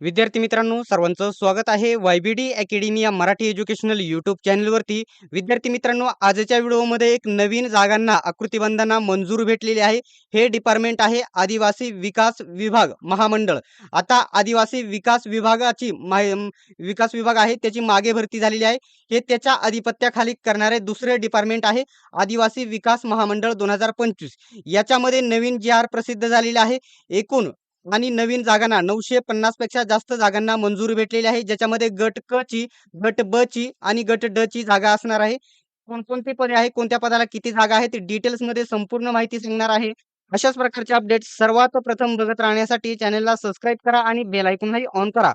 विद्यार्थी मित्रांनो सर्वांचं स्वागत आहे वाय बी अकॅडमी या मराठी एज्युकेशनल यूट्यूब चॅनलवरती. विद्यार्थी मित्रांनो आजच्या व्हिडिओमध्ये एक नवीन जागांना आकृतीबंधांना मंजूर भेटलेली आहे. हे डिपार्टमेंट आहे आदिवासी विकास विभाग महामंडळ. आता आदिवासी विकास विभागाची माय- विकास विभाग आहे त्याची मागे भरती झालेली आहे. हे त्याच्या आधिपत्याखाली करणारे दुसरे डिपार्टमेंट आहे आदिवासी विकास महामंडळ दोन हजार पंचवीस. याच्यामध्ये नवीन जी आर प्रसिद्ध झालेले आहे एकूण आणि नवीन जागांना नऊशे पन्नासपेक्षा जास्त जागांना मंजुरी भेटलेली आहे ज्याच्यामध्ये गट क ची गट ब ची आणि गट ड ची जागा असणार आहे. कोणकोणते पदे आहे कोणत्या पदाला किती जागा आहे ते डिटेल्समध्ये संपूर्ण माहिती सांगणार आहे. अशाच प्रकारचे अपडेट सर्वात प्रथम बघत राहण्यासाठी चॅनलला सबस्क्राईब करा आणि बेल ऐकूनही ऑन करा.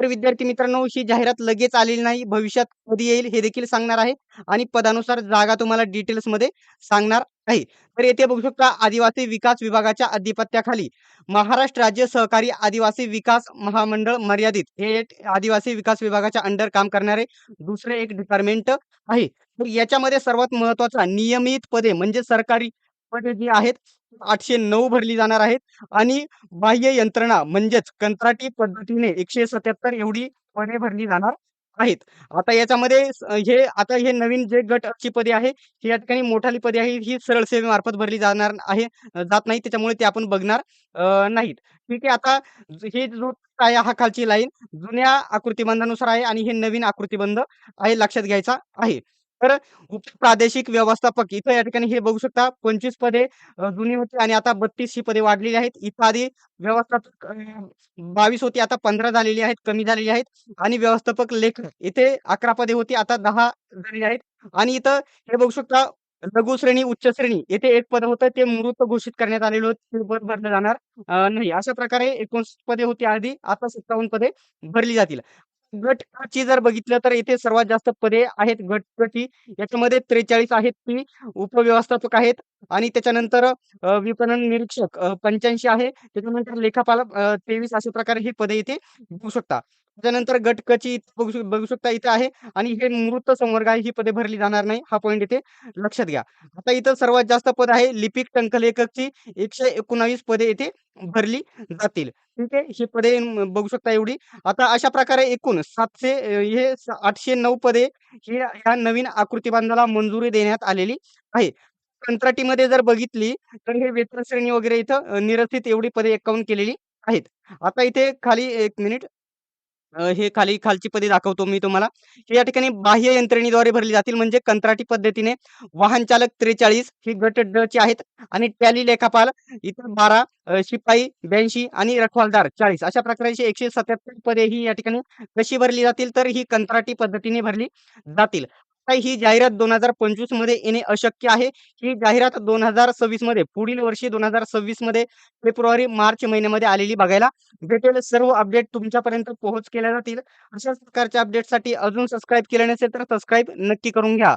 तर विद्यार्थी मित्रांनो ही जाहिरात लगेच आलेली नाही भविष्यात कधी येईल हे देखील सांगणार आहे आणि पदानुसार जागा तुम्हाला डिटेल्समध्ये सांगणार आहे. तर येथे बघू शकता आदिवासी विकास विभागाच्या अधिपत्याखाली महाराष्ट्र राज्य सहकारी आदिवासी विकास महामंडळ मर्यादित हे आदिवासी विकास विभागाच्या अंडर काम करणारे दुसरे एक डिपार्टमेंट आहे. तर याच्यामध्ये सर्वात महत्त्वाचा नियमित पदे म्हणजे सरकारी पदे जी आहेत आठशे नऊ भरली जाणार आहेत. आणि बाह्य यंत्रणा म्हणजेच कंत्राटी पद्धतीने एकशे सत्याहत्तर एवढी पदे भरली जाणार आहेत. आता याच्यामध्ये हे आता हे नवीन जे गट ची पदे आहे ही या ठिकाणी मोठाली पदे आहे ही सरळ सेवेमार्फत भरली जाणार आहे जात नाही त्याच्यामुळे ते आपण बघणार नाहीत. ठीक आहे आता हे जो आहे हा खालची लाईन जुन्या आकृतीबंधानुसार आहे आणि हे नवीन आकृतीबंध आहे लक्षात घ्यायचा आहे. तर प्रादेशिक व्यवस्थापक इथं या ठिकाणी हे बघू शकता पंचवीस पदे जुनी होती आणि आता बत्तीस ही पदे वाढलेली आहेत. इथं आधी व्यवस्थापक बावीस होती आता पंधरा झालेली आहेत कमी झालेली आहेत. आणि व्यवस्थापक लेखक इथे अकरा पदे होती आता दहा झालेली आहेत. आणि इथं हे बघू शकता लघु श्रेणी उच्च श्रेणी येथे एक पद होतं ते मृत घोषित करण्यात आलेलं होतं ते पद भरलं जाणार. नाही अशा प्रकारे एकोणीस पदे होती आधी आता सत्तावन्न पदे भरली जातील. गट ची जर बघितलं तर इथे सर्वात जास्त पदे आहेत गट याच्यामध्ये त्रेचाळीस आहेत ती उपव्यवस्थापक आहेत. आणि त्याच्यानंतर विपणन निरीक्षक पंच्याऐंशी आहे. त्याच्यानंतर लेखापाल तेवीस अशा प्रकारे ही पदे इथे घेऊ शकता. त्याच्यानंतर गटकची बघू शक- बघू शकता इथे आहे आणि हे मृत संवर्ग आहे ही पदे भरली जाणार नाही. हा पॉईंट इथे लक्षात घ्या. आता इथं सर्वात जास्त पद आहे लिपिक टंकलेखकची. एकशे एकोणावीस पदे इथे भरली जातील. ठीक आहे? ही पदे बघू शकता एवढी. आता अशा प्रकारे एकूण सातशे हे आठशे नऊ पदे ही ह्या नवीन आकृतिबंधाला मंजुरी देण्यात आलेली आहे. कंत्राटीमध्ये जर बघितली तर हे वेतन श्रेणी वगैरे इथं निरस्थित निरसित एवढी पदे एकावन्न केलेली आहेत. आता इथे खाली एक मिनिट. अ, हे खाली खालची पदे दाखवतो मी तुम्हाला. हे या ठिकाणी बाह्य यंत्रणेद्वारे भरली जातील म्हणजे कंत्राटी पद्धतीने वाहन चालक त्रेचाळीस ही गट ड आहेत आणि टॅली लेखापाल इतर बारा अ, शिपाई ब्याऐंशी आणि रखवालदार चाळीस. अशा प्रकारची एकशे सत्याहत्तर पदे ही या ठिकाणी कशी भरली जातील तर ही कंत्राटी पद्धतीने भरली जातील. ही जाहिरात दोन हजार पंचवीसमध्ये येणे अशक्य आहे. ही जाहिरात दोन हजार सव्वीसमध्ये पुढील वर्षी दोन हजार सव्वीसमध्ये फेब्रुवारी मार्च महिन्यामध्ये आलेली बघायला भेटेल. सर्व अपडेट तुमच्यापर्यंत पोहोच केल्या जातील. अशाच प्रकारच्या अपडेटसाठी अजून सबस्क्राईब केले नसेल तर सबस्क्राईब नक्की करून घ्या.